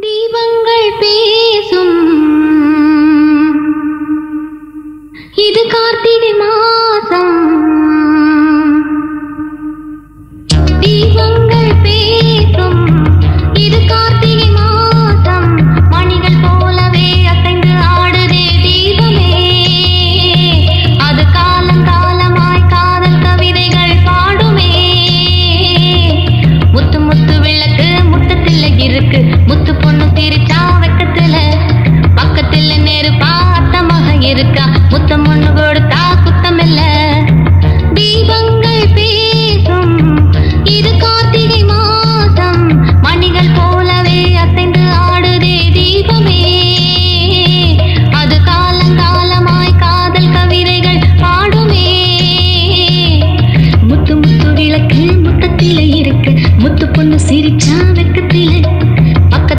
தீபங்கள் பேசும். இது கார்த்திகை மாசம் இருக்கு. முத்து பொண்ணு சிரிச்சா வெக்கத்துல. பக்கத்துல நேரு பார்த்த மக இருக்கா? முத்தம் ஒண்ணு கொடுத்தா குத்தம் இல்ல தீபங்கள் பேசும். இது கார்த்திகை மாசம் மணிகள் முத்து பொண்ணு சிரிச்சா வெக்கத்தில்